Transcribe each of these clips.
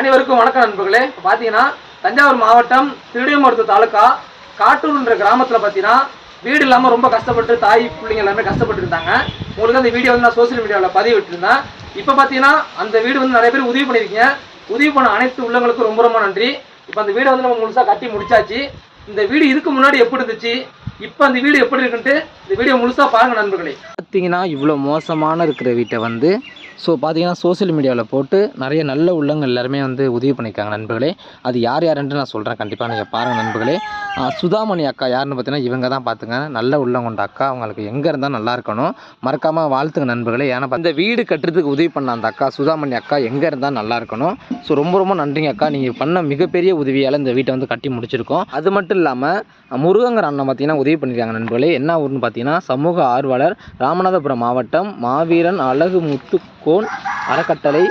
அனைவருக்கும் வணக்கம் நண்பர்களே. இப்போ பார்த்தீங்கன்னா தஞ்சாவூர் மாவட்டம் திருடியமருத்து தாலுக்கா காட்டூர்ன்ற கிராமத்தில் பார்த்தீங்கன்னா வீடு இல்லாமல் ரொம்ப கஷ்டப்பட்டு தாய் பிள்ளைங்க எல்லாமே கஷ்டப்பட்டு இருந்தாங்க. உங்களுக்கு அந்த வீடியோ வந்து நான் சோஷியல் மீடியாவில் பதிவிட்டிருந்தேன். இப்போ பார்த்தீங்கன்னா அந்த வீடு வந்து நிறைய பேர் உதவி பண்ணியிருக்கீங்க. உதவி பண்ண அனைத்து உள்ளங்களுக்கும் ரொம்ப ரொம்ப நன்றி. இப்போ அந்த வீடை வந்து நம்ம முழுசாக கட்டி முடிச்சாச்சு. இந்த வீடு இதுக்கு முன்னாடி எப்படி இருந்துச்சு? இப்போ அந்த வீடு எப்படி இருக்குன்ட்டு இந்த வீடியோ முழுசாக பாருங்க நண்பர்களே. பார்த்தீங்கன்னா இவ்வளோ மோசமான இருக்கிற வீட்டை வந்து ஸோ பார்த்தீங்கன்னா சோஷியல் மீடியாவில் போட்டு நிறைய நல்ல உள்ளங்கள் எல்லாருமே வந்து உதவி பண்ணியிருக்காங்க நண்பர்களே. அது யார் யாருன்ட்டு நான் சொல்கிறேன் கண்டிப்பாக நீங்கள் பாருங்கள் நண்பர்களே. சுதாமணி அக்கா யாருன்னு பார்த்தீங்கன்னா இவங்க தான் பார்த்துங்க நல்ல உள்ளம் கொண்ட அக்கா. அவங்களுக்கு எங்கே இருந்தால் நல்லா இருக்கணும். மறக்காமல் வாழ்த்துங்க நண்பர்களே. ஏன்னா இந்த வீடு கட்டுறதுக்கு உதவி பண்ண அந்த அக்கா சுதாமணி அக்கா எங்கே இருந்தால் நல்லா இருக்கணும். ஸோ ரொம்ப ரொம்ப நன்றிங்க அக்கா. நீங்கள் பண்ண மிகப்பெரிய உதவியால் இந்த வீட்டை வந்து கட்டி முடிச்சிருக்கோம். அது மட்டும் இல்லாமல் முருகங்கர் அண்ணன் பார்த்தீங்கன்னா உதவி பண்ணியிருக்காங்க நண்பர்களே. என்ன ஊர்னு பார்த்தீங்கன்னா சமூக ஆர்வலர் ராமநாதபுரம் மாவட்டம் மாவீரன் அழகு முத்து கோன் அறக்கட்டளை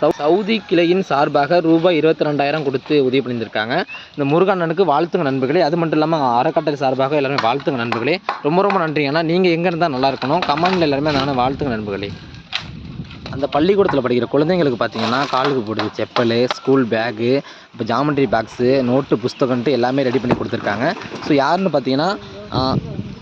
சவு- சவுதி கிளையின் சார்பாக ரூபாய் இருபத்தி ரெண்டாயிரம் கொடுத்து உதவி பண்ணியிருக்காங்க இந்த முருகண்ணனுக்கு வாழ்த்துங்க நண்பர்களே. அது மட்டும் இல்லாமல் அறக்கட்டளை சார்பாக எல்லாருமே வாழ்த்துங்க நண்பர்களே. ரொம்ப ரொம்ப நன்றி ஏன்னா நீங்கள் எங்கே இருந்தால் நல்லா இருக்கணும்? கமெண்ட்டில் எல்லாருமே நானும் வாழ்த்துங்க நண்பர்களே. அந்த பள்ளிக்கூடத்தில் படிக்கிற குழந்தைங்களுக்கு பார்த்தீங்கன்னா காலுக்கு போடுது செப்பல் ஸ்கூல் பேகு இப்போ ஜாமெண்ட்ரி பாக்ஸு நோட்டு புஸ்தகன்ட்டு எல்லாமே ரெடி பண்ணி கொடுத்துருக்காங்க. ஸோ யாருன்னு பார்த்தீங்கன்னா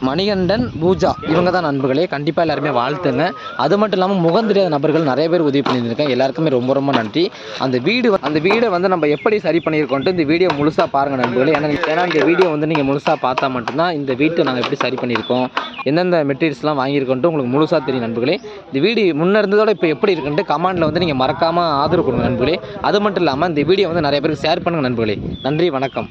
மணிகண்டன் பூஜா இவங்க தான் நண்பர்களே. கண்டிப்பாக எல்லாருமே வாழ்த்துங்க. அது மட்டும் இல்லாமல் முகம் தெரியாத நபர்கள் நிறைய பேர் உதவி பண்ணியிருக்காங்க எல்லாருக்குமே ரொம்ப ரொம்ப நன்றி. அந்த வீடு அந்த வீடை வந்து நம்ம எப்படி சரி பண்ணியிருக்கோன்ட்டு இந்த வீடியோ முழுசாக பாருங்கள் நண்பர்களே. ஏன்னா ஏன்னா இந்த வீடியோ வந்து நீங்கள் முழுசாக பார்த்தா மட்டும்தான் இந்த வீட்டை நாங்கள் எப்படி சரி பண்ணியிருக்கோம். எந்தெந்த மெட்டீரியல்ஸ்லாம் வாங்கியிருக்கோன்ட்டு உங்களுக்கு முழுசாக தெரியும் நண்பர்களே. இந்த வீடு முன்னே இருந்ததோட இப்போ எப்படி இருக்குன்ட்டு கமெண்டில் வந்து நீங்கள் மறக்காமல் ஆதரவு கொடுங்க நண்பர்களே. அது மட்டும் இல்லாமல் இந்த வீடியோ வந்து நிறைய பேருக்கு ஷேர் பண்ணுங்கள் நண்பர்களே. நன்றி வணக்கம்.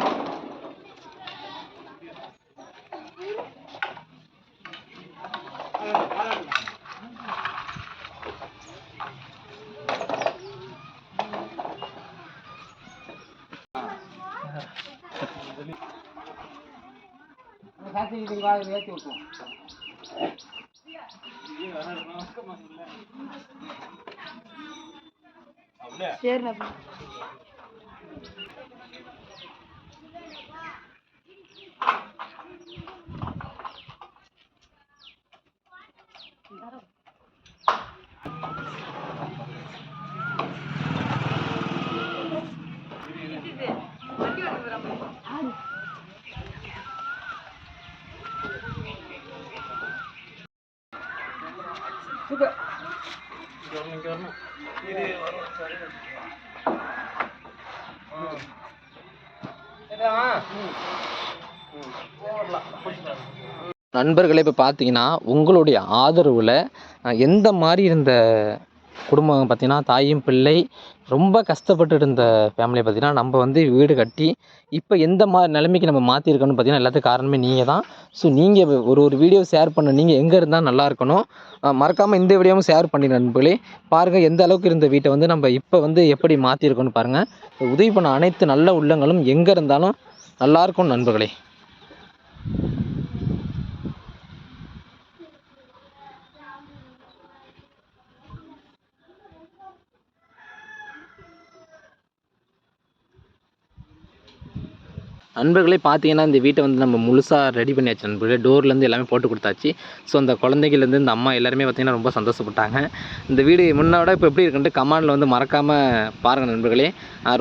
ஏற்றி விட்டுருவோம் சரிண்ணா சூப்பர் நண்பர்களே இப்போ பார்த்தீங்கன்னா உங்களுடைய ஆதரவில் எந்த மாதிரி இருந்த குடும்பம் பார்த்தீங்கன்னா தாயும் பிள்ளை ரொம்ப கஷ்டப்பட்டு இருந்த ஃபேமிலியை பார்த்தீங்கன்னா நம்ம வந்து வீடு கட்டி இப்போ எந்த மா நிலைமைக்கு நம்ம மாற்றிருக்கோன்னு பார்த்தீங்கன்னா எல்லாத்துக்கும் காரணமே நீங்கள் தான் ஸோ நீங்கள் ஒரு ஒரு வீடியோ ஷேர் பண்ண நீங்கள் எங்கே இருந்தால் நல்லா இருக்கணும்? மறக்காமல் இந்த வீடியோவும் ஷேர் பண்ணி நண்பர்களே. பாருங்கள் எந்த அளவுக்கு இருந்த வீட்டை வந்து நம்ம இப்போ வந்து எப்படி மாற்றிருக்கோன்னு பாருங்கள் உதவி பண்ண அனைத்து நல்ல உள்ளங்களும் எங்கே இருந்தாலும் நல்லாயிருக்கும் நண்பர்களே. நண்பர்களே பார்த்தீங்கன்னா இந்த வீட்டை வந்து நம்ம முழுசாக ரெடி பண்ணியாச்சு நண்பர்களே. டோர்லேருந்து எல்லாமே போட்டு கொடுத்தாச்சு. ஸோ அந்த குழந்தைகள்லேருந்து இந்த அம்மா எல்லாருமே பார்த்திங்கன்னா ரொம்ப சந்தோஷப்பட்டாங்க. இந்த வீடு முன்னோட இப்போ எப்படி இருக்குன்ட்டு கமாண்டில் வந்து மறக்காமல் பாருங்கள் நண்பர்களே.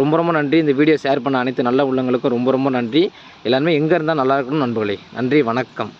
ரொம்ப ரொம்ப நன்றி. இந்த வீடியோ ஷேர் பண்ண அனைத்து நல்ல உள்ளங்களுக்கும் ரொம்ப ரொம்ப நன்றி. எல்லாருமே எங்கே இருந்தால் நல்லா இருக்கணும் நண்பர்களே. நன்றி வணக்கம்.